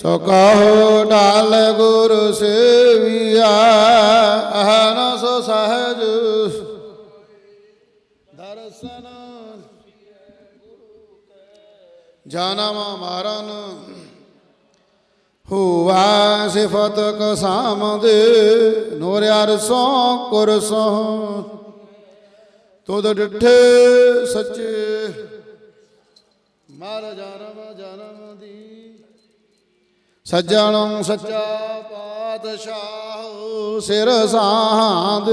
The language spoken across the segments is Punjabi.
ਸੋ ਕਹੋ ਡਾਲ ਗੁਰ ਸੇਵਿਆ, ਅਹਨ ਸੋ ਸਹਜ। ਦਰਸ਼ਨ ਜਨਮ ਮਰਨ, ਹੁਆ ਸਿਫਤ ਕ ਸਾਮਦੇ ਨੂਰ ਅਰਸੋਂ ਕੁਰਸੋਂ ਤੁਧ ਡਿਠੇ ਸੱਚੇ ਮਰ ਜਨਮ ਜਨਮ ਦੀ। ਸੱਜਣ ਸੱਚਾ ਪਾਤਸ਼ਾਹ ਸਿਰ ਸਾਧ,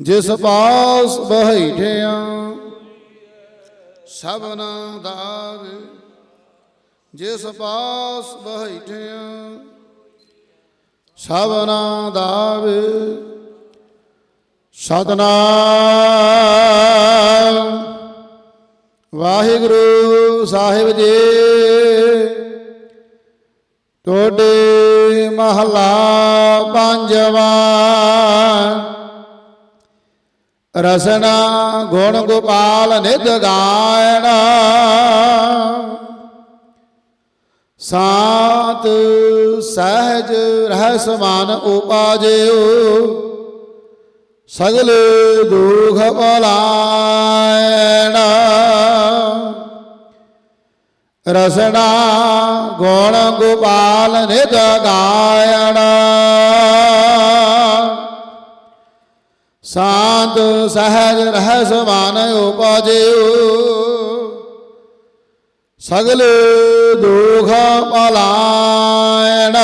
ਜਿਸ ਪਾਸ ਬੈਠਿਆ ਸਭਨਾ ਦਾਗ ਜਿਸ ਪਾਸ ਬੈਠਿਆ ਸਭਨਾ ਦਾਰ, ਸਤਨਾਮ। ਵਾਹਿਗੁਰੂ ਸਾਹਿਬ ਜੀ। ਟੋਡੇ ਮਹਲਾ ਪੰਜਵਾ। ਰਸਨਾ ਗੁਣ ਗੋਪਾਲ ਨਿਤ ਗਾਇਣ ਸਾਤ ਸਹਿਜ ਰਹਿ ਸਮਾਨ ਉਪਾਜਿਓ। ਸਗਲ ਦੁਖ ਬਲਾਇਣ ਰਸਣਾ ਗੁਣ ਗੋਪਾਲ ਨਿਤ ਗਾਇਣ। ਸਾਧ ਸਹਿਜ ਰਹਿ ਸਮਾਨ ਉਪਜਿਓ ਸਗਲ ਦੁਖ ਪਲਾਇਣ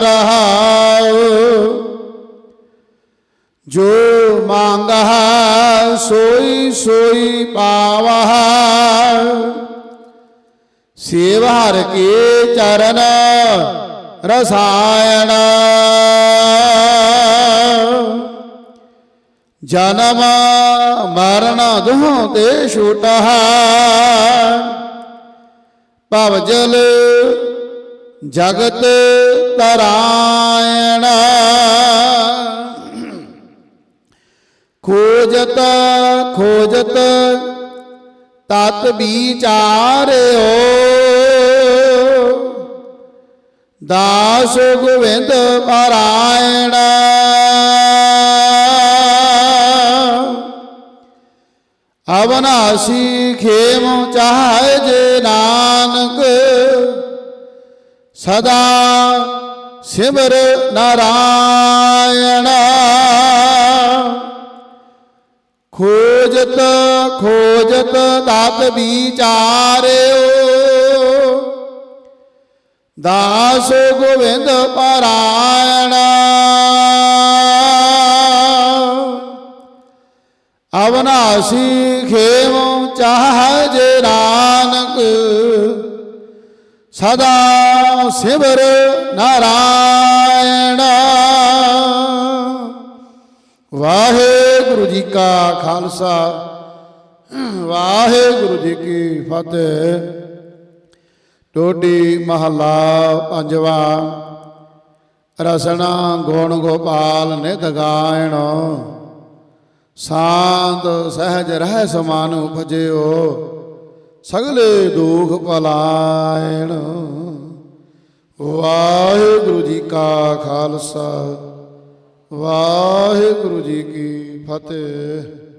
ਰਹਾਉ। ਜੋ ਮੰਗਹਿ ਸੋਈ ਸੋਈ ਪਾਵਹਿ। ਸੇਵ ਹਰ ਕੇ ਚਰਨ ਰਸਾਇਣ। ਜਨਮ ਮਰਨ ਦੁਹ ਤੇ ਛੁਟਹ ਭਵਜਲ ਜਗਤ ਤਰਾਇਣ। ਖੋਜਤ ਖੋਜਤ ਤਤ ਵਿਚਾਰਿਓ ਦਾਸ ਗੋਵਿੰਦ ਪਾਰਾਇਣ ਅਵਨਾਸੀ ਖੇਮ ਚਾਹੇ ਜੇ ਨਾਨਕ। ਸਦਾ ਸਿਮਰ ਨਾਰਾਇਣ। ਖੋਜਤ ਖੋਜਤ ਤਤ ਵਿਚਾਰਿਓ। ਦਾਸ ਗੋਵਿੰਦ ਪਾਰਾਇਣ। ਅਵਨਾਸੀ ਖੇਮ ਚਾਹ ਜੇ ਰਾਨਕ ਸਦਾ ਸਿਮਰ ਨਾਰਾਇਣ। ਵਾਹਿਗੁਰੂ ਜੀ ਕਾ ਖਾਲਸਾ, ਵਾਹਿਗੁਰੂ ਜੀ ਕੀ ਫਤਿਹ। ਟੋਡੀ ਮਹਲਾ ਪੰਜਵਾ। ਰਸਣਾ ਗੁਣ ਗੋਪਾਲ ਨਿਤ ਗਾਇਣ। ਸਾਧ ਸਹਿਜ ਰਹਿ ਸਮਾਨ ਉਪਜਿਓ, ਸਗਲੇ ਦੁਖ ਪਲਾਇਣ। ਵਾਹਿਗੁਰੂ ਜੀ ਕਾ ਖਾਲਸਾ, ਵਾਹਿਗੁਰੂ ਜੀ ਕੀ ਫਤਿਹ।